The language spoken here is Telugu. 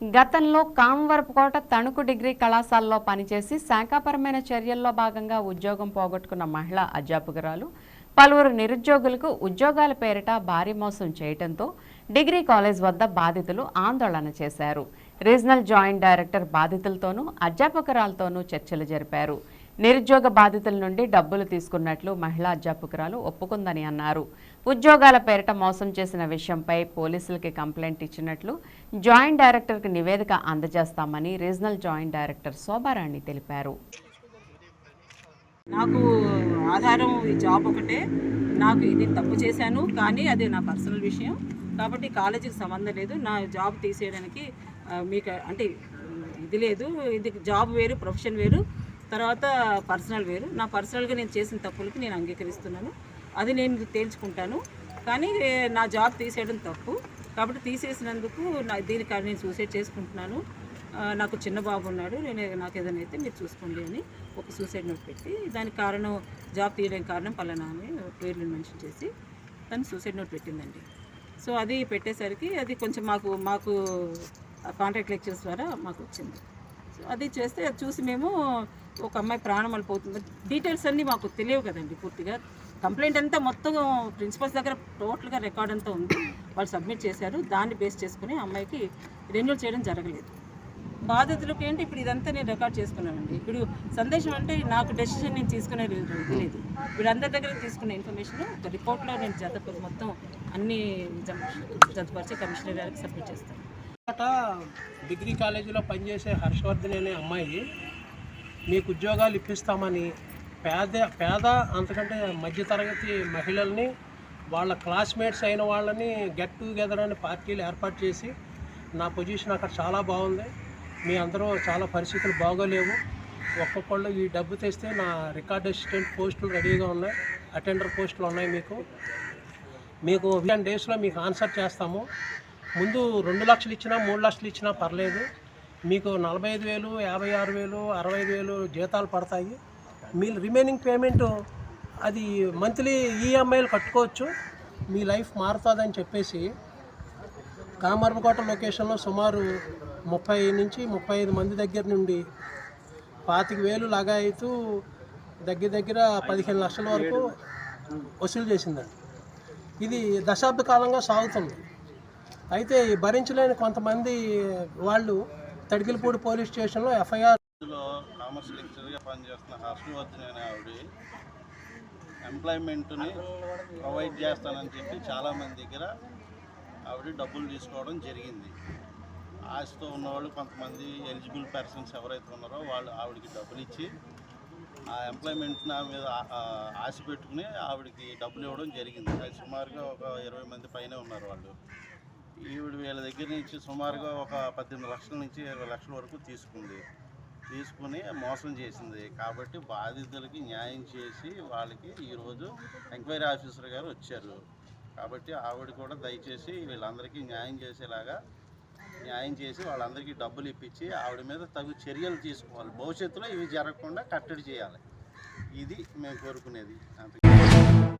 గతంలో కామవరపుకోట తణుకు డిగ్రీ కళాశాలలో పనిచేసి శాఖాపరమైన చర్యల్లో భాగంగా ఉద్యోగం పోగొట్టుకున్న మహిళా అధ్యాపకురాలు పలువురు నిరుద్యోగులకు ఉద్యోగాల పేరిట భారీ మోసం చేయడంతో డిగ్రీ కాలేజ్ వద్ద బాధితులు ఆందోళన చేశారు. రీజనల్ జాయింట్ డైరెక్టర్ బాధితులతోనూ అధ్యాపకురాలతోనూ చర్చలు జరిపారు. నిరుద్యోగ బాధితుల నుండి డబ్బులు తీసుకున్నట్లు మహిళా అధ్యాపకురాలు ఒప్పుకుందని అన్నారు. ఉద్యోగాల పేరిట మోసం చేసిన విషయంపై పోలీసులకి కంప్లైంట్ ఇచ్చినట్లు జాయింట్ డైరెక్టర్కి నివేదిక అందజేస్తామని రీజనల్ జాయింట్ డైరెక్టర్ శోభారాణి తెలిపారు. నాకు ఆధారం ఈ జాబ్ ఒకటే. నాకు ఇది తప్పు చేశాను కానీ అది నా పర్సనల్ విషయం. కాబట్టి కాలేజీకి సంబంధం లేదు. నా జాబ్ తీసేయడానికి మీకు అంటే ఇది లేదు. ఇది జాబ్ వేరు ప్రొఫెషన్ వేరు. తర్వాత పర్సనల్ వేరు. నా పర్సనల్గా నేను చేసిన తప్పులకి నేను అంగీకరిస్తున్నాను. అది నేను తేల్చుకుంటాను. కానీ నా జాబ్ తీసేయడం తప్పు. కాబట్టి తీసేసినందుకు నా దీనికి నేను సూసైడ్ చేసుకుంటున్నాను. నాకు చిన్న బాబు ఉన్నాడు. నేను నాకు ఏదైనా అయితే మీరు చూసుకోండి అని ఒక సూసైడ్ నోట్ పెట్టి దానికి కారణం జాబ్ తీయడానికి కారణం పలానా అని పేర్లు మెన్షన్ చేసి తను సూసైడ్ నోట్ పెట్టిందండి. సో అది పెట్టేసరికి అది కొంచెం మాకు మాకు కాంట్రాక్ట్ లెక్చర్స్ ద్వారా మాకు వచ్చింది. సో అది చేస్తే అది చూసి మేము ఒక అమ్మాయి ప్రాణం అల్పోతుంది డీటెయిల్స్ అన్నీ మాకు తెలియవు కదండి పూర్తిగా. కంప్లైంట్ అంతా మొత్తం ప్రిన్సిపల్స్ దగ్గర టోటల్గా రికార్డ్ అంతా ఉంది. వాళ్ళు సబ్మిట్ చేశారు. దాన్ని బేస్ చేసుకుని అమ్మాయికి రెన్యూల్ చేయడం జరగలేదు. బాధితులకు ఏంటి? ఇప్పుడు ఇదంతా నేను రికార్డ్ చేసుకున్నానండి. ఇప్పుడు సందేశం అంటే నాకు డెసిషన్ నేను తీసుకునే లేదు ఇప్పుడు వీళ్ళందరి దగ్గర తీసుకున్న ఇన్ఫర్మేషన్ ఒక రిపోర్ట్లో నేను జత మొత్తం అన్ని జతపరిచి కమిషనర్ గారికి సబ్మిట్ చేస్తాను. డిగ్రీ కాలేజీలో పనిచేసే హర్షవర్ధన్ అనే అమ్మాయి మీకు ఉద్యోగాలు ఇప్పిస్తామని పేద పేద అంతకంటే మధ్యతరగతి మహిళల్ని వాళ్ళ క్లాస్మేట్స్ అయిన వాళ్ళని గెట్ టుగెదర్ అనే పార్టీలు ఏర్పాటు చేసి నా పొజిషన్ అక్కడ చాలా బాగుంది. మీ అందరూ చాలా పరిస్థితులు బాగోలేవు. ఒక్కొక్కళ్ళు ఈ డబ్బు తెస్తే నా రికార్డ్ అసిస్టెంట్ పోస్టులు రెడీగా ఉన్నాయి. అటెండర్ పోస్టులు ఉన్నాయి మీకు. మీకు టెన్ డేస్లో మీకు ఆన్సర్ చేస్తాము. ముందు రెండు లక్షలు ఇచ్చినా మూడు లక్షలు ఇచ్చినా పర్లేదు. మీకు నలభై ఐదు వేలు యాభై ఆరు వేలు అరవై ఐదు వేలు జీతాలు పడతాయి. మీ రిమైనింగ్ పేమెంట్ అది మంత్లీ ఈఎంఐలు కట్టుకోవచ్చు. మీ లైఫ్ మారుతుందని చెప్పేసి కామర్మకోట లొకేషన్లో సుమారు ముప్పై నుంచి ముప్పై ఐదు మంది దగ్గర నుండి పాతిక వేలు లగాయితూ దగ్గర దగ్గర పదిహేను లక్షల వరకు వసూలు చేసిందండి. ఇది దశాబ్ద కాలంగా సాగుతుంది. అయితే భరించలేని కొంతమంది వాళ్ళు తడికిలపూడి పోలీస్ స్టేషన్లో ఎఫ్ఐఆర్ కామర్స్ లెక్చర్గా పనిచేస్తున్న హర్షవర్ధన్ అనే ఆవిడ ఎంప్లాయ్మెంట్ని ప్రొవైడ్ చేస్తానని చెప్పి చాలామంది దగ్గర ఆవిడ డబ్బులు తీసుకోవడం జరిగింది. ఆశతో ఉన్నవాళ్ళు కొంతమంది ఎలిజిబుల్ పర్సన్స్ ఎవరైతే ఉన్నారో వాళ్ళు ఆవిడకి డబ్బులు ఇచ్చి ఆ ఎంప్లాయ్మెంట్ నా మీద ఆశ పెట్టుకుని ఆవిడకి డబ్బులు ఇవ్వడం జరిగింది. అది సుమారుగా ఒక ఇరవై మంది పైనే ఉన్నారు వాళ్ళు. ఈవిడ వీళ్ళ దగ్గర నుంచి సుమారుగా ఒక పద్దెనిమిది లక్షల నుంచి ఇరవై లక్షల వరకు తీసుకుంది. తీసుకుని మోసం చేసింది. కాబట్టి బాధితులకి న్యాయం చేసి వాళ్ళకి ఈరోజు ఎంక్వైరీ ఆఫీసర్ గారు వచ్చారు. కాబట్టి ఆవిడ కూడా దయచేసి వీళ్ళందరికీ న్యాయం చేసేలాగా న్యాయం చేసి వాళ్ళందరికీ డబ్బులు ఇప్పించి ఆవిడ మీద తగు చర్యలు తీసుకోవాలి. భవిష్యత్తులో ఇవి జరగకుండా కట్టడి చేయాలి. ఇది మేము కోరుకునేది. అంతే